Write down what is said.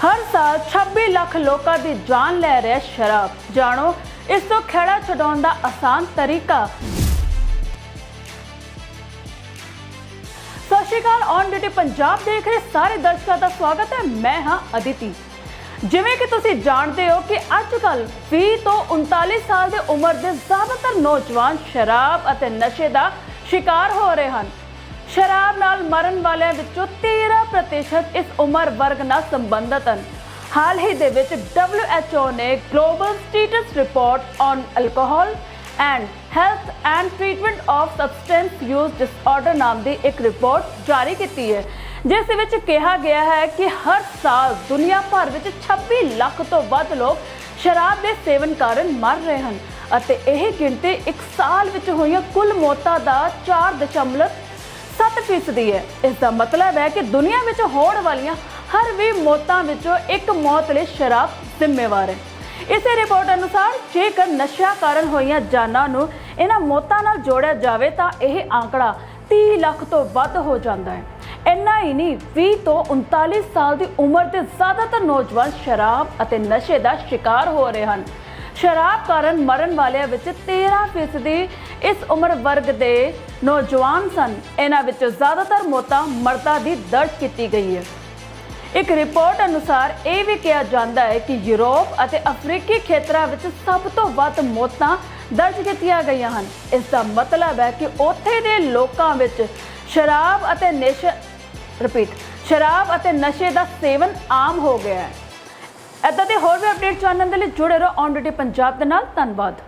ਹਰ ਸਾਲ 26 ਲੱਖ ਲੋਕਾਂ ਦੀ ਜਾਨ ਲੈ ਰਿਹਾ ਸ਼ਰਾਬ। ਜਾਣੋ, ਇਸ ਤੋਂ ਖੇੜਾ ਛਡਾਉਣ ਦਾ ਆਸਾਨ ਤਰੀਕਾ। ਸਤਿ ਸ਼੍ਰੀ ਅਕਾਲ, ਔਨ ਡਿਊਟੀ ਪੰਜਾਬ ਦੇਖ ਰਹੇ ਸਾਰੇ ਦਰਸ਼ਕਾਂ ਦਾ ਸਵਾਗਤ ਹੈ। ਮੈਂ ਹਾਂ ਅਦਿਤੀ। ਜਿਵੇਂ ਕਿ ਤੁਸੀਂ ਜਾਣਦੇ ਹੋ ਕਿ ਅੱਜ ਕੱਲ 20 ਤੋਂ 39 ਸਾਲ ਦੇ ਉਮਰ ਦੇ ਜ਼ਿਆਦਾਤਰ ਨੌਜਵਾਨ ਸ਼ਰਾਬ ਅਤੇ ਨਸ਼ੇ ਦਾ ਸ਼ਿਕਾਰ ਹੋ ਰਹੇ ਹਨ। ਸ਼ਰਾਬ ਨਾਲ ਮਰਨ ਵਾਲਿਆਂ ਵਿੱਚੋਂ 13% ਇਸ ਉਮਰ ਵਰਗ ਨਾਲ ਸੰਬੰਧਤ ਹਨ। ਹਾਲ ਹੀ ਦੇ ਵਿੱਚ WHO ਨੇ global status report on alcohol and health and treatment of substance use disorder ਨਾਮ ਦੀ ਇੱਕ ਰਿਪੋਰਟ ਜਾਰੀ ਕੀਤੀ ਹੈ, ਜਿਸ ਵਿੱਚ ਕਿਹਾ ਗਿਆ ਹੈ ਕਿ ਹਰ ਸਾਲ ਦੁਨੀਆ ਭਰ ਵਿੱਚ 26 ਲੱਖ ਤੋਂ ਵੱਧ ਲੋਕ ਸ਼ਰਾਬ ਦੇ ਸੇਵਨ ਕਾਰਨ ਮਰ ਰਹੇ ਹਨ ਅਤੇ ਇਹ ਗਿਣਤੀ ਇੱਕ ਸਾਲ ਵਿੱਚ ਹੋਈਆਂ ਕੁੱਲ ਮੌਤਾਂ ਦਾ 4.5 7% ਹੈ। ਇਸ ਦਾ ਮਤਲਬ ਹੈ ਕਿ ਦੁਨੀਆ ਵਿੱਚ ਹੋਣ ਵਾਲੀਆਂ ਹਰ ਵੀ ਮੌਤਾਂ ਵਿੱਚੋਂ ਇੱਕ ਮੌਤ ਲਈ ਸ਼ਰਾਬ ਜ਼ਿੰਮੇਵਾਰ ਹੈ। ਇਸੇ ਰਿਪੋਰਟ ਅਨੁਸਾਰ ਜੇਕਰ ਨਸ਼ਾ ਕਾਰਨ ਹੋਈਆਂ ਜਾਨਾਂ ਨੂੰ ਇਹਨਾਂ ਮੌਤਾਂ ਨਾਲ ਜੋੜਿਆ ਜਾਵੇ ਤਾਂ ਇਹ ਆંકੜਾ 30 ਲੱਖ ਤੋਂ ਵੱਧ ਹੋ ਜਾਂਦਾ ਹੈ। ਇੰਨਾ ਹੀ ਨਹੀਂ 20 ਤੋਂ 39 ਸਾਲ ਦੀ ਉਮਰ ਦੇ ਜ਼ਿਆਦਾਤਰ ਨੌਜਵਾਨ ਸ਼ਰਾਬ ਅਤੇ ਨਸ਼ੇ ਦਾ ਸ਼ਿਕਾਰ ਹੋ ਰਹੇ ਹਨ। ਸ਼ਰਾਬ ਕਾਰਨ ਮਰਨ ਵਾਲਿਆਂ ਵਿੱਚ 13% ਇਸ ਉਮਰ ਵਰਗ ਦੇ ਨੌਜਵਾਨ ਸਨ। ਇਹਨਾਂ ਵਿੱਚ ਜ਼ਿਆਦਾਤਰ ਮੌਤਾਂ ਮਰਦਾਂ ਦੀ ਦਰਜ ਕੀਤੀ ਗਈ ਹੈ। ਇੱਕ ਰਿਪੋਰਟ ਅਨੁਸਾਰ ਇਹ ਵੀ ਕਿਹਾ ਜਾਂਦਾ ਹੈ ਕਿ ਯੂਰਪ ਅਤੇ ਅਫਰੀਕੀ ਖੇਤਰਾਂ ਵਿੱਚ ਸਭ ਤੋਂ ਵੱਧ ਮੌਤਾਂ ਦਰਜ ਕੀਤੀਆਂ ਗਈਆਂ ਹਨ। ਇਸ ਦਾ ਮਤਲਬ ਹੈ ਕਿ ਉੱਥੇ ਦੇ ਲੋਕਾਂ ਵਿੱਚ ਸ਼ਰਾਬ ਅਤੇ ਨਸ਼ੇ ਰਿਪੀਟ ਸ਼ਰਾਬ ਅਤੇ ਨਸ਼ੇ ਦਾ ਸੇਵਨ ਆਮ ਹੋ ਗਿਆ ਹੈ। ਇੱਦਾਂ ਦੇ ਹੋਰ ਵੀ ਅਪਡੇਟ ਜਾਣਨ ਦੇ ਲਈ ਜੁੜੇ ਰਹੋ ਔਨ ਡਿਊਟੀ ਪੰਜਾਬ ਦੇ ਨਾਲ। ਧੰਨਵਾਦ।